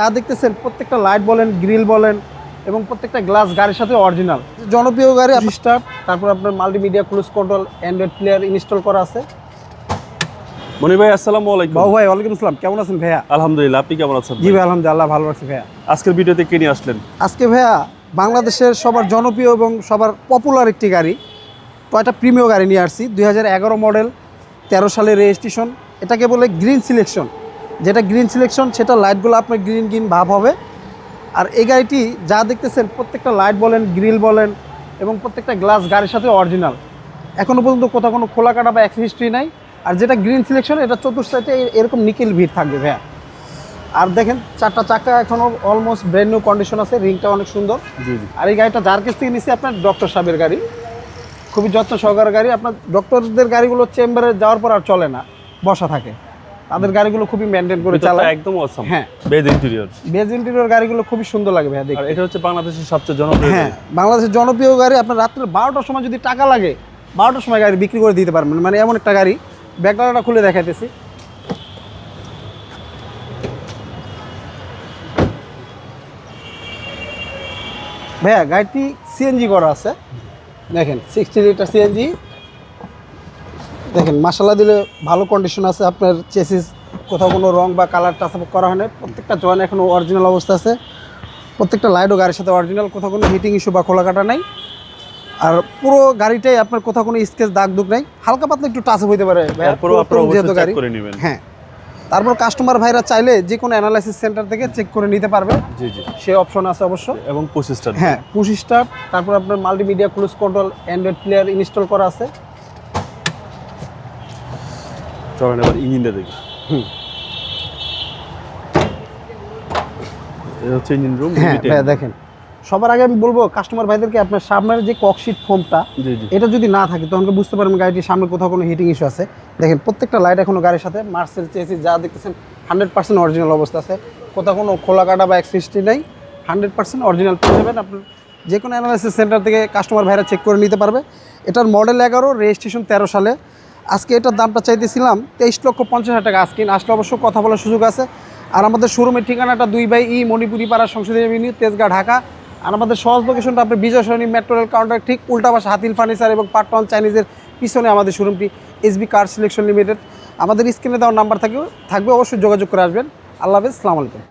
যা দেখতেছেন প্রত্যেকটা লাইট বলেন গ্রিল বলেন এবং প্রত্যেকটা গ্লাস গাড়ির সাথে অরিজিনাল জনপ্রিয় গাড়ি স্টার্ট তারপর আপনার multimedia cruise control Android player install করা আছে। মনি ভাই আসসালামু আলাইকুম। বাবু ভাই ওয়ালাইকুম আসসালাম। কেমন আছেন ভাইয়া? আলহামদুলিল্লাহ আপনি কেমন আছেন জি ভাই? আলহামদুলিল্লাহ ভালো আছি ভাইয়া। আজকের ভিডিওতে কে নিয়ে আসলেন? আজকে ভাইয়া বাংলাদেশের সবার জনপ্রিয় এবং সবার পপুলার একটি গাড়ি টয়টা প্রিমিয় গাড়ি নিয়ে আসছি দুই হাজার এগারো মডেল তেরো সালের রেজিস্ট্রেশন এটাকে বলে গ্রিন সিলেকশন যেটা গ্রিন সিলেকশন সেটা লাইটগুলো আপনার গ্রিন গ্রিন ভাব হবে। আর এই গাড়িটি যা দেখতেছেন প্রত্যেকটা লাইট বলেন গ্রিল বলেন এবং প্রত্যেকটা গ্লাস গাড়ির সাথে অরিজিনাল এখনও পর্যন্ত কোথাও কোনো খোলা কাটা বা অ্যাক্সিস হিস্ট্রি নাই। আর যেটা গ্রিন সিলেকশন এটা চতুর্থ সাইডে এরকম নিকেল ভিড় থাকবে ভাইয়া। আর দেখেন চারটা চাকা এখনও অলমোস্ট ব্র্যান্ড নিউ কন্ডিশন আছে রিংটা অনেক সুন্দর। জি জি। আর এই গাড়িটা যার কাছ থেকে নিচ্ছি আপনার ডক্টর সাহেবের গাড়ি। খুবই যত্ন সহকারে গাড়ি। আপনার ডক্টরদের গাড়িগুলো চেম্বারে যাওয়ার পর আর চলে না বসা থাকে। তাদের গাড়িগুলো খুবই মেনটেন করে চালায়। একদম অসাম হ্যাঁ। বেজ ইন্টেরিয়র বেজ ইন্টেরিয়র গাড়িগুলো খুবই সুন্দর লাগে ভাইয়া আর দেখতে এটা হচ্ছে বাংলাদেশের সবচেয়ে জনপ্রিয় হ্যাঁ বাংলাদেশের জনপ্রিয় গাড়ি আপনার রাত্রে বারোটার সময় যদি টাকা লাগে বারোটার সময় গাড়ি বিক্রি করে দিতে পারবেন। মানে এমন একটা গাড়ি। ব্যাকডালাটা খুলে দেখাইতেছি। ভাইয়া গাড়িটি সিএনজি করা আছে। দেখেন সিক্সটি লিটার সিএনজি দেখেন মশলা দিলে ভালো কন্ডিশন আছে। আপনার চেসিস কোথাও কোনো রং বা কালার টাচ আপ করা হয় না প্রত্যেকটা জয়েন এখনও অরিজিনাল অবস্থা আছে। প্রত্যেকটা লাইটও গাড়ির সাথে অরিজিনাল কোথাও কোনো হিটিং ইস্যু বা খোলা কাটা নাই। আর পুরো গাড়িটাই আপনার কোথাও কোনো স্কেচ দাগ দুগ নাই। হালকা পাতলা একটু টাচ হইতে পারে যেহেতু গাড়ি। করে নেবেন। হ্যাঁ। তারপর কাস্টমার ভাইরা চাইলে যে কোনো অ্যানালাইসিস সেন্টার থেকে চেক করে নিতে পারবে। জি জি। সে অপশন আছে অবশ্য। এবং পঁচিশটা হ্যাঁ স্টার্ট তারপর আপনার multimedia cruise control Android player install করা আছে। চলেন এবার ইঞ্জিনটা দেখি। হুম। হচ্ছে ইঞ্জিন রুম হ্যাঁ দেখেন। সবার আগে আমি বলব কাস্টমার ভাইদেরকে আপনার সামনের যে ককশিট ফোমটা এটা যদি না থাকে তখন বুঝতে পারবেন গাড়িটির সামনে কোথাও কোনো হিটিং ইস্যু আছে। দেখেন প্রত্যেকটা লাইট এখনও গাড়ির সাথে মার্সেল চেয়েছি যা দেখতেছেন হান্ড্রেড পার্সেন্ট অরিজিনাল অবস্থা আছে। কোথাও কোনো খোলা কাটা বা এক্সিস্টি নেই। হান্ড্রেড পার্সেন্ট অরিজিনাল পেয়ে যাবেন। আপনার যে কোনো অ্যানালাইসিস সেন্টার থেকে কাস্টমার ভাইরা চেক করে নিতে পারবে। এটার মডেল এগারো রেজিস্ট্রেশন তেরো সালে। আজকে এটার দামটা চাইতেছিলাম তেইশ লক্ষ পঞ্চাশ হাজার টাকা আজকে আসলে অবশ্য কথা বলার সুযোগ আছে। আর আমাদের শোরুমের ঠিকানাটা দুই বাই ই মণিপুরি পাড়া সংসদীয় এভিনিউ তেজগাঁ ঢাকা। আর আমাদের সহজ লোকেশনটা আপনার Bijoy Sarani metro rail counter ঠিক উল্টা পাশে হাতিল ফার্নিচার এবং পাটন চাইনিজের পিছনে আমাদের শোরুমটি এসবি কার সিলেকশন লিমিটেড আমাদের স্ক্রিনে দেওয়ার নাম্বার থাকবে থাকবে অবশ্যই যোগাযোগ করে আসবেন। আল্লাহ হাফেজ আলাইকুম।